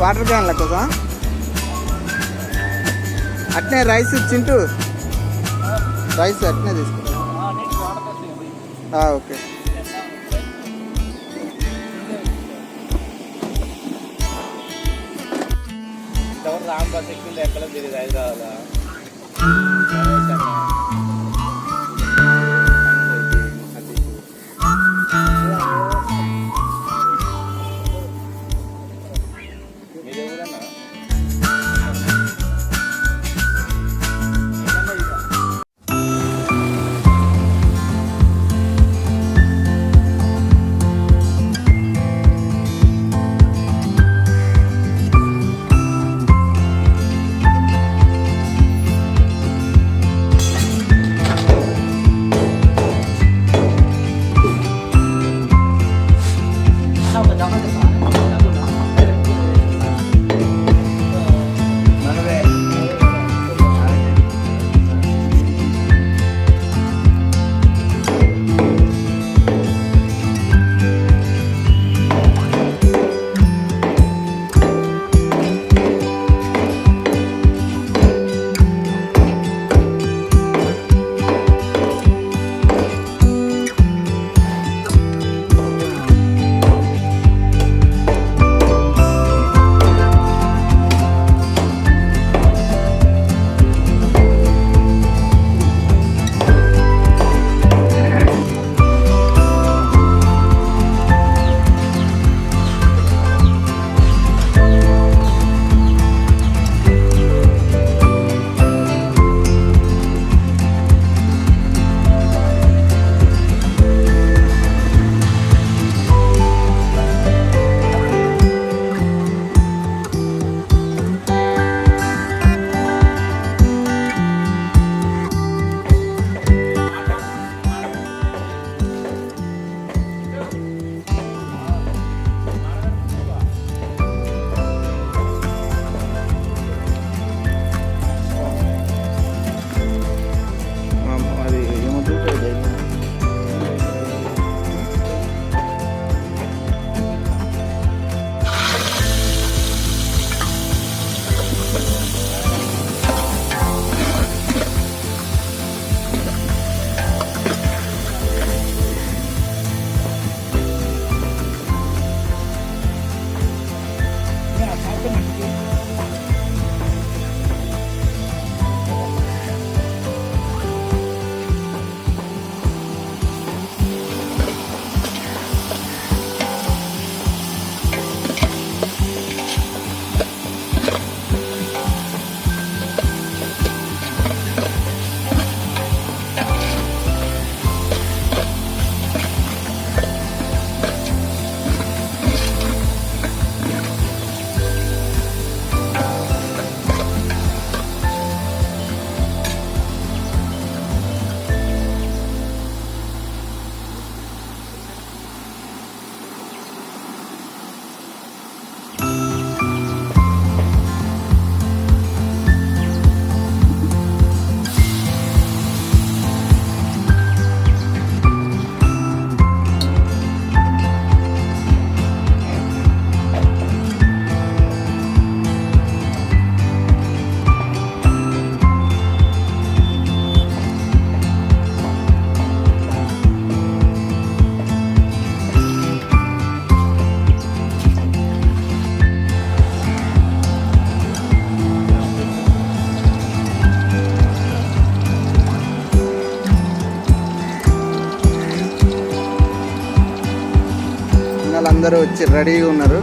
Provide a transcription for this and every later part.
Water క్యాన్ల కోసం అట్నే rice Chintu rice అట్నే తీసుకుంటా. ఓకే. రామ్ బస్ ఎక్కువ ఎక్కడ తిరిగి హైదరాబాద్ వాళ్ళందరూ వచ్చి రెడీగా ఉన్నారు.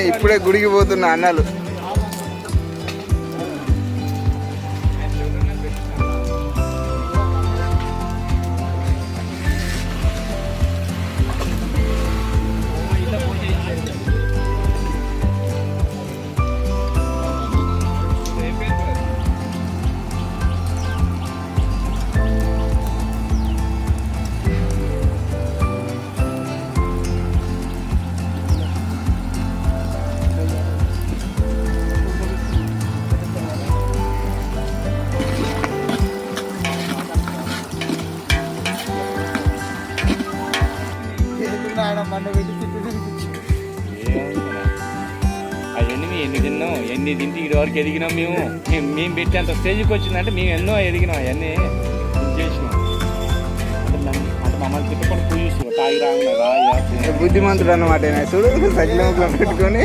ఇప్పుడే గుడికి పోతున్నా అన్నాలు. తిన్నాం ఇంటి తింటే ఇటు వరకు ఎదిగినాం మేము. మేము- పెట్టి పెట్టేంత స్టేజ్కి వచ్చిందంటే మేము ఎన్నో ఎదిగినాం అవన్నీ చేసినాం. అంటే అంటే మమ్మల్ని తిప్పకుండా తాగి రాగా బుద్ధిమంతుడు అన్నమాట చూడు సజ్జలో పెట్టుకొని.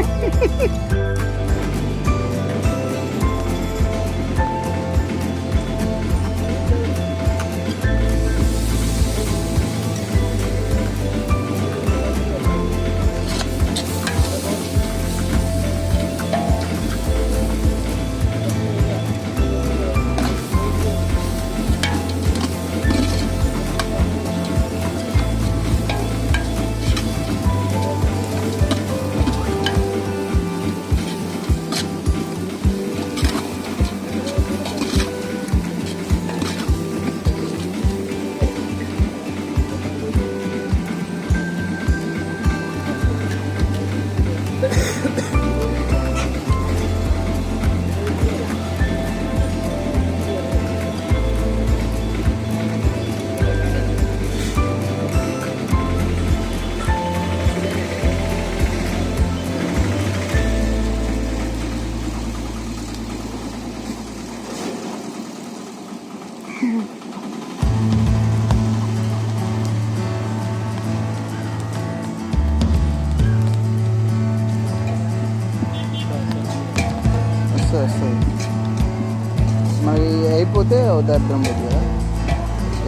అయిపోతే దరిద్రం కదా.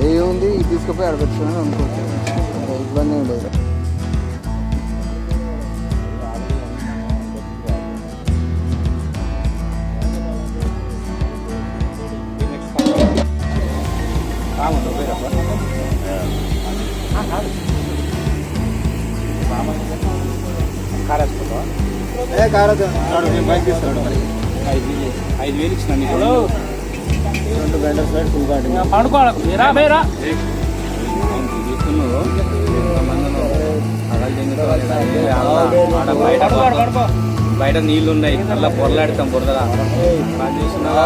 ఏ ఉంది ఇది తీసుకుపోయి అడగచ్చుకొని అనుకోవచ్చు ఇబ్బంది ఏం లేదు. ఏ కారదు నేను బైక్ తీస్తాడు మరి ఐదు వేలు ఇచ్చిన నీకు. రెండు గంటల సైడ్ ఫుల్ బయట నీళ్ళు ఉన్నాయి అలా పొరలాడతాం బురదలా పని చేస్తున్నావా?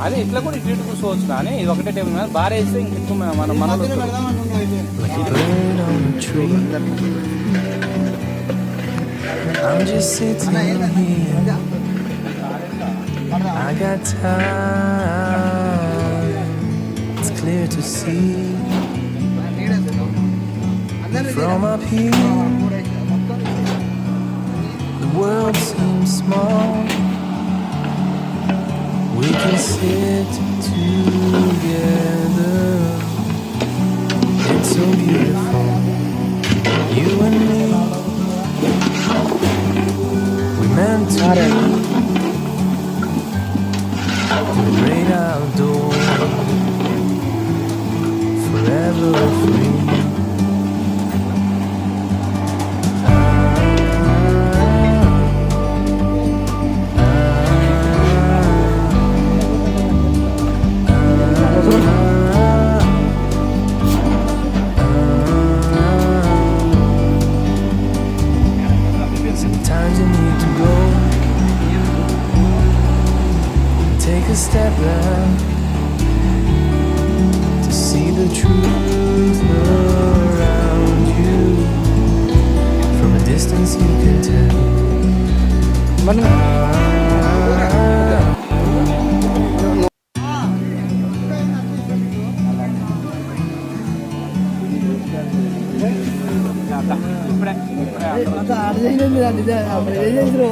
అదే ఇట్లా కూడా ఇటు ఇటు కూర్చోవచ్చు కానీ ఇది ఒకటే టేబుల్ మీద బాగా వేస్తే ఇంక ఎక్కువ మన మన I'm just sitting here. I got time. Clear to see from up here. The world seems small. We can sit together. It's so beautiful. You and me. We meant to be the great outdoors, Of me. ఇప్పుడే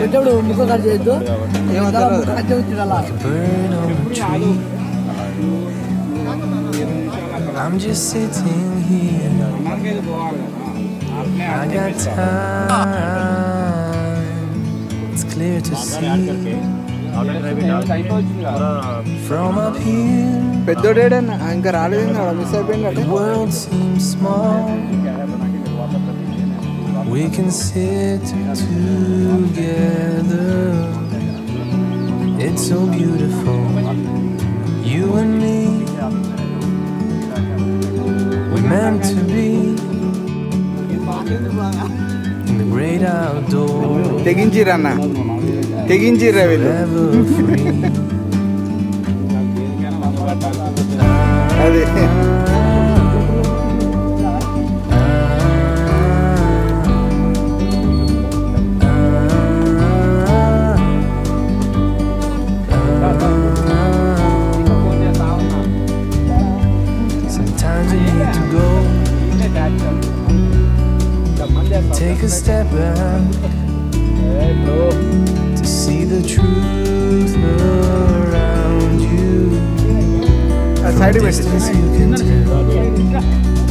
పెట్టాడు ముక్క cut చేయొద్దు ఏమో తెలియదు. Cut వచ్చిండాలా bird on a tree. I'm just sitting here. మనకేది పోవాలి కదా అట్నే I అట్నే got పెట్టుకో. time. It's clear to see అయిపోతుంది కదా from up here. పెద్దోడేడన్నా ఇంకా రాలేదు మిస్ అయిపోయింది The world seems small. We can sit together. It's so beautiful, you and me. We're meant to be in the great outdoors. Forever free. take a step back to see the truth around you. From distance you can tell.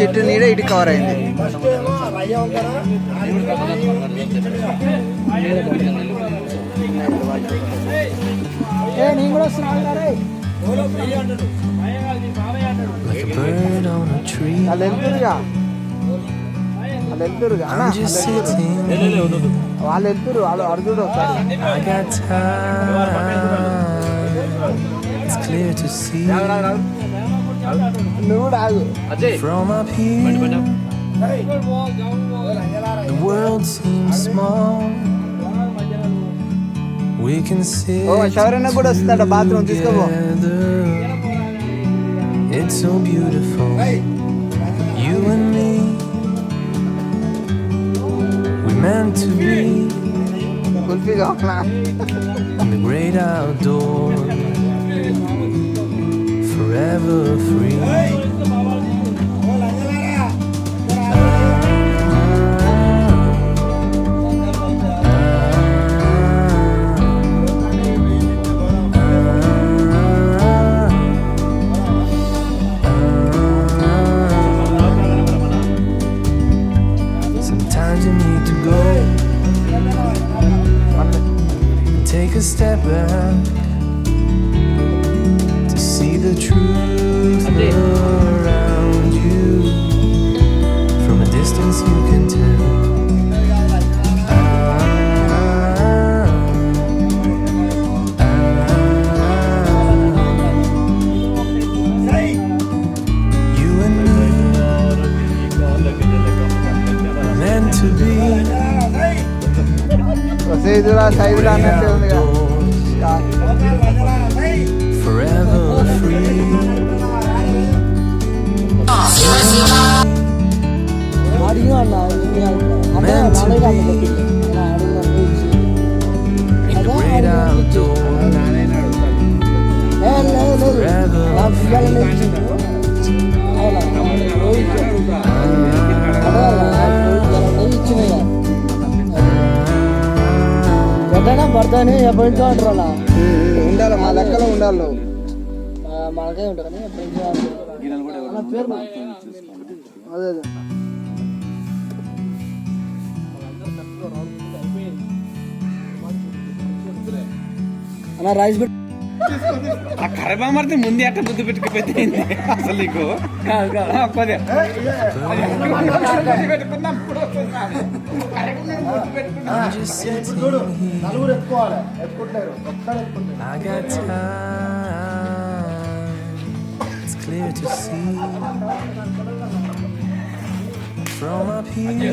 చెట్టు నీడ ఇటు cover అయింది. నేను కూడా వస్తున్నా రే Like a bird on a tree. వాళ్ళు వెళ్తురుగా వాళ్ళు వెళ్తురుగా వాళ్ళు వెళ్తురు. వాళ్ళు వెళ్తురు వాళ్ళు అడుగుడు ఒకసారి. from up here. The world seems small. We can sit ఓ శౌర్యన్న కూడా వస్తుందట బాత్రూమ్ తీసుకోపో together. It's so beautiful. You and me. We meant to be kulfi కావాలా in the great outdoors, forever free. take step back to see the truth. ఎక్కడైనా పడతాని అంటారు అలా ఉండాలి మా లెక్కలో ఉండాలి. నువ్వు. మనకే కానీ పేరు అదే రైస్ ఆ కరబామర్తి ముందే అట్ట బుద్ధి పెట్టుకుపోయింది అసలు నీకు ఆ, పదే. From up here,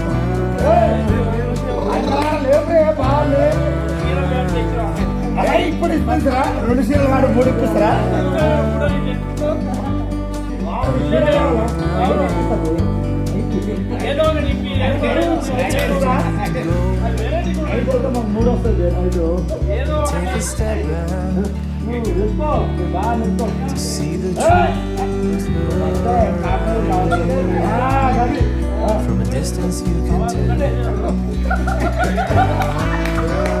ఇప్పుడు ఇప్పిస్తారా రెండు సీట్లు వాడు మూడు ఇప్పిస్తారా మూడు వస్తుంది ఐదు బాగా నిల్చో. to see the truth. ఆ, అది. From a distance, you can tell.